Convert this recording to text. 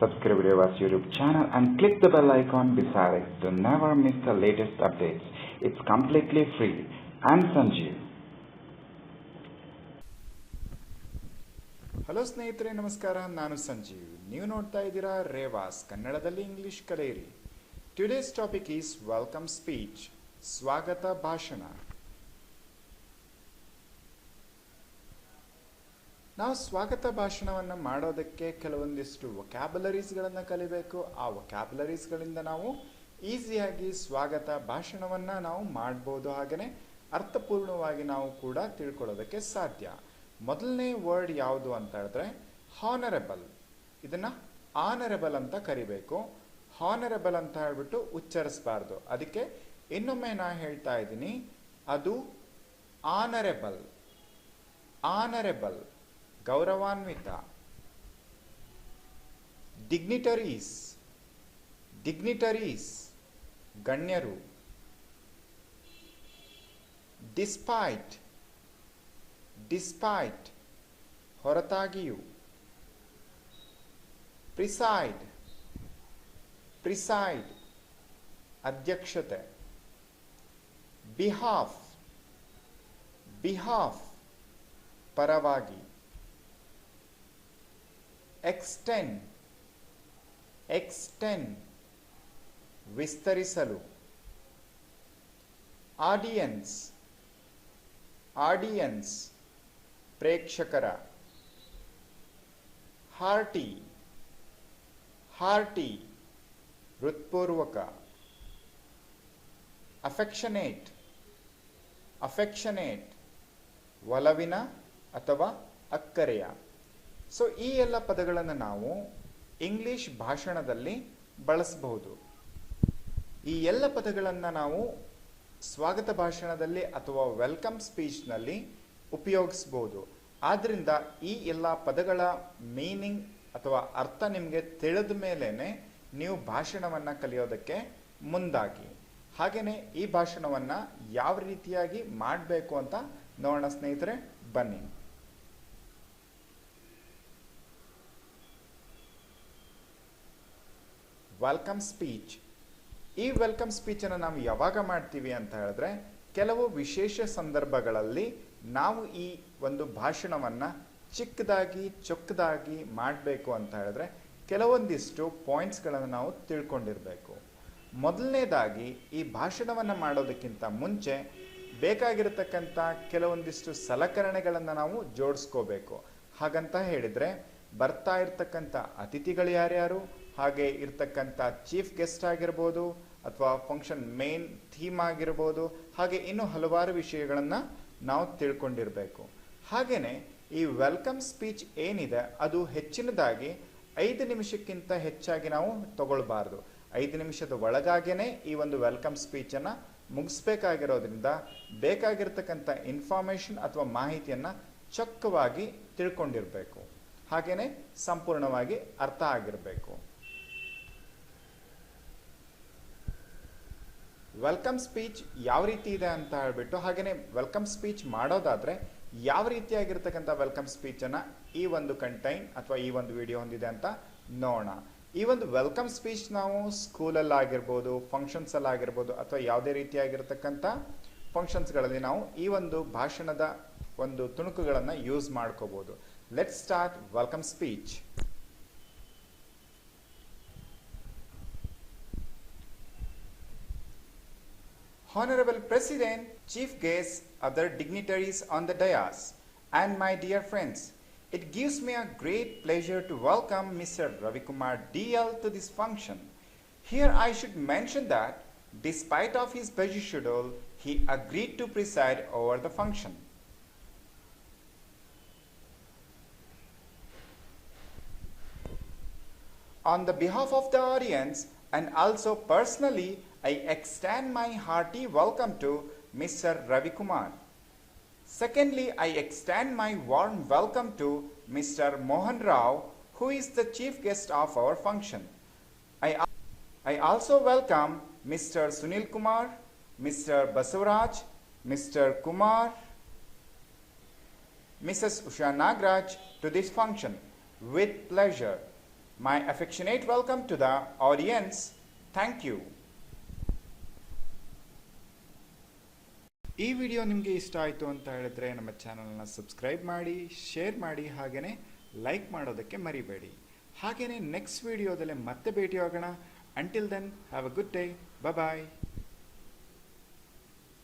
Subscribe to our YouTube channel and click the bell icon beside it to never miss the latest updates. It's completely free. I'm Sanjeev. Hello ಸ್ನೇಹಿತರೆ ನಮಸ್ಕಾರ ನಾನು ಸಂಜೀವ್ ನೀವು ನೋಡ್ತಾ ಇದ್ದೀರಾ ರೇವಾಸ್ ಕನ್ನಡದಲ್ಲಿ English ಕಲಿಯಿರಿ today's topic is welcome speech ಸ್ವಾಗತ ಭಾಷಣ ನಾವು ಸ್ವಾಗತ ಭಾಷಣವನ್ನು ಮಾಡೋದಕ್ಕೆ ಕೆಲವೊಂದಿಷ್ಟು ವೊಕ್ಯಾಬುಲರೀಸ್ಗಳನ್ನು ಕಲಿಬೇಕು. ಆ ವೊಕ್ಯಾಬುಲರೀಸ್ಗಳಿಂದ ನಾವು ಈಸಿಯಾಗಿ ಸ್ವಾಗತ ಭಾಷಣವನ್ನು ನಾವು ಮಾಡ್ಬೋದು. ಹಾಗೆಯೇ ಅರ್ಥಪೂರ್ಣವಾಗಿ ನಾವು ಕೂಡ ತಿಳ್ಕೊಳ್ಳೋದಕ್ಕೆ ಸಾಧ್ಯ. ಮೊದಲನೇ ವರ್ಡ್ ಯಾವುದು ಅಂತ ಹೇಳಿದ್ರೆ ಹಾನರೆಬಲ್ ಇದನ್ನು ಆನರೆಬಲ್ ಅಂತ ಕರಿಬೇಕು. ಹಾನರೆಬಲ್ ಅಂತ ಹೇಳ್ಬಿಟ್ಟು ಉಚ್ಚರಿಸಬಾರ್ದು. ಅದಕ್ಕೆ ಇನ್ನೊಮ್ಮೆ ನಾ ಹೇಳ್ತಾ ಇದ್ದೀನಿ, ಅದು ಆನರೆಬಲ್ ಆನರೆಬಲ್ ಗೌರವಾನ್ವಿತ. ಡಿಗ್ನಿಟರೀಸ್ ಡಿಗ್ನಿಟರೀಸ್ ಗಣ್ಯರು. ಡಿಸ್ಪೈಟ್ ಡಿಸ್ಪೈಟ್ ಹೊರತಾಗಿಯೂ. ಪ್ರಿಸೈಡ್ ಪ್ರಿಸೈಡ್ ಅಧ್ಯಕ್ಷತೆ. ಬಿಹಾಫ್ ಬಿಹಾಫ್ ಪರವಾಗಿ. ಎಕ್ಸ್ಟೆನ್ ಎಕ್ಸ್ಟೆನ್ ವಿಸ್ತರಿಸಲು. ಆಡಿಯನ್ಸ್ ಆಡಿಯನ್ಸ್ ಪ್ರೇಕ್ಷಕರ. ಹಾರ್ಟಿ ಹಾರ್ಟಿ ಹೃತ್ಪೂರ್ವಕ. ಅಫೆಕ್ಷನೇಟ್ ಅಫೆಕ್ಷನೇಟ್ ಒಲವಿನ ಅಥವಾ ಅಕ್ಕರೆಯ. ಸೊ ಈ ಎಲ್ಲ ಪದಗಳನ್ನು ನಾವು ಇಂಗ್ಲಿಷ್ ಭಾಷಣದಲ್ಲಿ ಬಳಸಬಹುದು. ಈ ಎಲ್ಲ ಪದಗಳನ್ನು ನಾವು ಸ್ವಾಗತ ಭಾಷಣದಲ್ಲಿ ಅಥವಾ ವೆಲ್ಕಮ್ ಸ್ಪೀಚ್ನಲ್ಲಿ ಉಪಯೋಗಿಸ್ಬೋದು ಆದ್ದರಿಂದ ಈ ಎಲ್ಲ ಪದಗಳ ಮೀನಿಂಗ್ ಅಥವಾ ಅರ್ಥ ನಿಮಗೆ ತಿಳಿದ ಮೇಲೇ ನೀವು ಭಾಷಣವನ್ನು ಕಲಿಯೋದಕ್ಕೆ ಮುಂದಾಗಿ. ಹಾಗೆಯೇ ಈ ಭಾಷಣವನ್ನು ಯಾವ ರೀತಿಯಾಗಿ ಮಾಡಬೇಕು ಅಂತ ನೋಡೋಣ ಸ್ನೇಹಿತರೆ, ಬನ್ನಿ. ವೆಲ್ಕಮ್ ಸ್ಪೀಚ್ ಈ ವೆಲ್ಕಮ್ ಸ್ಪೀಚನ್ನು ನಾವು ಯಾವಾಗ ಮಾಡ್ತೀವಿ ಅಂತ ಹೇಳಿದ್ರೆ, ಕೆಲವು ವಿಶೇಷ ಸಂದರ್ಭಗಳಲ್ಲಿ ನಾವು ಈ ಒಂದು ಭಾಷಣವನ್ನು ಚಿಕ್ಕದಾಗಿ, ಚೊಕ್ಕದಾಗಿ ಮಾಡಬೇಕು ಅಂತ ಹೇಳಿದ್ರೆ, ಕೆಲವೊಂದಿಷ್ಟು ಪಾಯಿಂಟ್ಸ್ಗಳನ್ನು ನಾವು ತಿಳ್ಕೊಂಡಿರಬೇಕು. ಮೊದಲನೇದಾಗಿ, ಈ ಭಾಷಣವನ್ನು ಮಾಡೋದಕ್ಕಿಂತ ಮುಂಚೆ ಬೇಕಾಗಿರತಕ್ಕಂಥ ಕೆಲವೊಂದಿಷ್ಟು ಸಲಕರಣೆಗಳನ್ನು ನಾವು ಜೋಡಿಸ್ಕೋಬೇಕು. ಹಾಗಂತ ಹೇಳಿದರೆ, ಬರ್ತಾ ಇರತಕ್ಕಂಥ ಅತಿಥಿಗಳು ಯಾರ್ಯಾರು? ಹಾಗೆ ಇರ್ತಕ್ಕಂಥ ಚೀಫ್ ಗೆಸ್ಟ್ ಆಗಿರ್ಬೋದು ಅಥವಾ ಫಂಕ್ಷನ್ ಮೇನ್ ಥೀಮ್ ಆಗಿರ್ಬೋದು, ಹಾಗೆ ಇನ್ನೂ ಹಲವಾರು ವಿಷಯಗಳನ್ನು ನಾವು ತಿಳ್ಕೊಂಡಿರಬೇಕು. ಹಾಗೆಯೇ ಈ ವೆಲ್ಕಮ್ ಸ್ಪೀಚ್ ಏನಿದೆ, ಅದು ಹೆಚ್ಚಿನದಾಗಿ ಐದು ನಿಮಿಷಕ್ಕಿಂತ ಹೆಚ್ಚಾಗಿ ನಾವು ತಗೊಳ್ಬಾರ್ದು. ಐದು ನಿಮಿಷದ ಒಳಗಾಗೇ ಈ ಒಂದು ವೆಲ್ಕಮ್ ಸ್ಪೀಚನ್ನು ಮುಗಿಸ್ಬೇಕಾಗಿರೋದ್ರಿಂದ ಬೇಕಾಗಿರ್ತಕ್ಕಂಥ ಇನ್ಫಾರ್ಮೇಷನ್ ಅಥವಾ ಮಾಹಿತಿಯನ್ನು ಚೊಕ್ಕವಾಗಿ ತಿಳ್ಕೊಂಡಿರಬೇಕು. ಹಾಗೆಯೇ ಸಂಪೂರ್ಣವಾಗಿ ಅರ್ಥ ಆಗಿರಬೇಕು. ವೆಲ್ಕಮ್ ಸ್ಪೀಚ್ ಯಾವ ರೀತಿ ಇದೆ ಅಂತ ಹೇಳ್ಬಿಟ್ಟು ಹಾಗೆಯೇ ವೆಲ್ಕಮ್ ಸ್ಪೀಚ್ ಮಾಡೋದಾದರೆ ಯಾವ ರೀತಿಯಾಗಿರ್ತಕ್ಕಂಥ ವೆಲ್ಕಮ್ ಸ್ಪೀಚನ್ನು ಈ ಒಂದು ಕಂಟೈನ್ ಅಥವಾ ಈ ಒಂದು ವಿಡಿಯೋ ಹೊಂದಿದೆ ಅಂತ ನೋಡೋಣ. ಈ ಒಂದು ವೆಲ್ಕಮ್ ಸ್ಪೀಚ್ ನಾವು ಸ್ಕೂಲಲ್ಲಿ ಆಗಿರ್ಬೋದು ಫಂಕ್ಷನ್ಸಲ್ಲಿ ಆಗಿರ್ಬೋದು ಅಥವಾ ಯಾವುದೇ ರೀತಿಯಾಗಿರ್ತಕ್ಕಂಥ ಫಂಕ್ಷನ್ಸ್ಗಳಲ್ಲಿ ನಾವು ಈ ಒಂದು ಭಾಷಣದ ಒಂದು ತುಣುಕುಗಳನ್ನು ಯೂಸ್ ಮಾಡ್ಕೋಬೋದು. Let start welcome speech Honorable President, Chief Guests, other dignitaries on the dais, and my dear friends, it gives me a great pleasure to welcome Mr. Ravikumar DL to this function. Here I should mention that, despite of his busy schedule, he agreed to preside over the function. On the behalf of the audience and also personally, I extend my hearty welcome to Mr. Ravi Kumar. Secondly, I extend my warm welcome to Mr. Mohan Rao, who is the chief guest of our function. I, I also welcome Mr. Sunil Kumar, Mr. Basavaraj, Mr. Kumar, Mrs. Usha Nagraj to this function with pleasure. My affectionate welcome to the audience. Thank you. ಈ video ನಿಮಗೆ ಇಷ್ಟ ಆಯಿತು ಅಂತ ಹೇಳಿದ್ರೆ ನಮ್ಮ ಚಾನಲ್ನ subscribe ಮಾಡಿ, share ಮಾಡಿ ಹಾಗೆಯೇ ಲೈಕ್ ಮಾಡೋದಕ್ಕೆ ಮರಿಬೇಡಿ. ಹಾಗೆಯೇ ನೆಕ್ಸ್ಟ್ ವಿಡಿಯೋದಲ್ಲಿ ಮತ್ತೆ ಭೇಟಿಯಾಗೋಣ. Until then have a good day bye